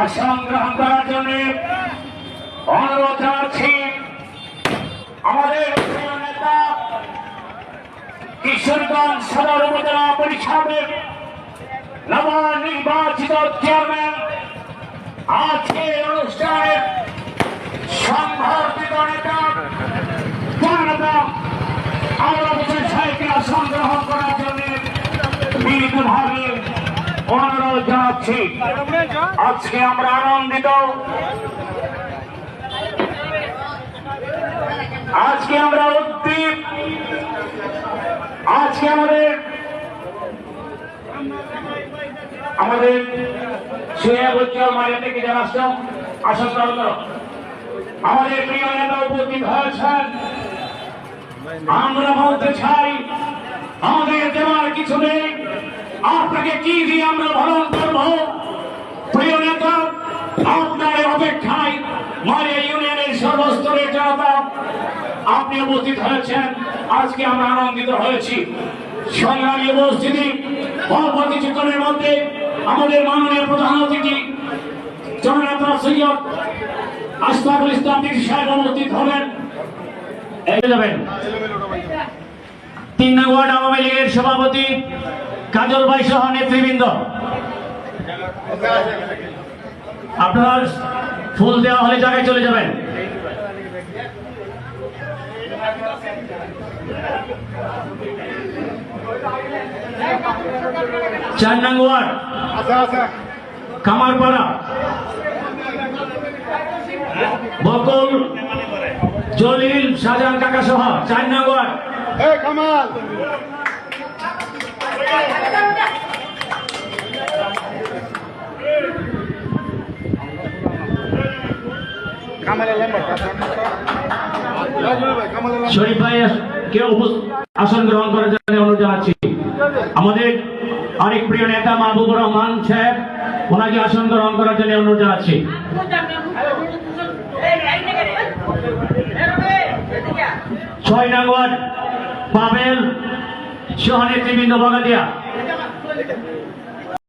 আসন গ্রহণ করার জন্য অনুরোধ জানাচ্ছি আমাদের নেতা কিশোরগঞ্জ সদর উপজেলা পরিষদের নবনির্বাচিত চেয়ারম্যান। আজকে অনুষ্ঠানের সংঘর্ষিত নেতা আমরা হোসেন সাহেবকে আসন গ্রহণ করার জন্য বিনীতভাবে অনুরোধ জানাচ্ছি। আজকে আমরা আনন্দিত। আজকে আমরা উদ্দীপ। আজকে আমাদের আমাদের থেকে যারা আসলাম আমাদের প্রিয় নেতা উপস্থিত হয়েছেন। আমরা বলতে চাই আমাদের দেওয়ার কিছু নেই। আপনাকে কি দিয়ে আমরা পালন করব? প্রিয় নেতা, আপনার অপেক্ষায় মারিয়া ইউনিয়নের সর্বস্তরের জনতা, আপনি উপস্থিত হয়েছেন। আজকে আমরা আনন্দিত হয়েছি। সংগ্রামী উপস্থিতি অল্প কিছুক্ষণের মধ্যে আমাদের মাননীয় প্রধান অতিথি জননেতা সৈয়দ আশফাকুল ইসলাম সাহেব উপস্থিত হবেন যাবেন। তিন নং ওয়ার্ড আওয়ামী লীগের সভাপতি কাজল ভাই সহ নেতৃবৃন্দ। আপনার ফুল দেওয়া হলে জায়গায় চলে যাবেন। চার নং কামারপাড়া। বকুল, জলিল, শাহজাহান কাকা সহ চার নং কামাল। শরীফ ভাই, কে আসন গ্রহণ করার জন্য অনুরোধ জানাচ্ছি। আমাদের আরেক প্রিয় নেতা মাহবুবুর রহমান সাহেব, ওনাকে আসন গ্রহণ করার জন্য অনুরোধ জানাচ্ছি। ছয় নং পাবেল সহ নেতৃবৃন্দ বগাদিয়া।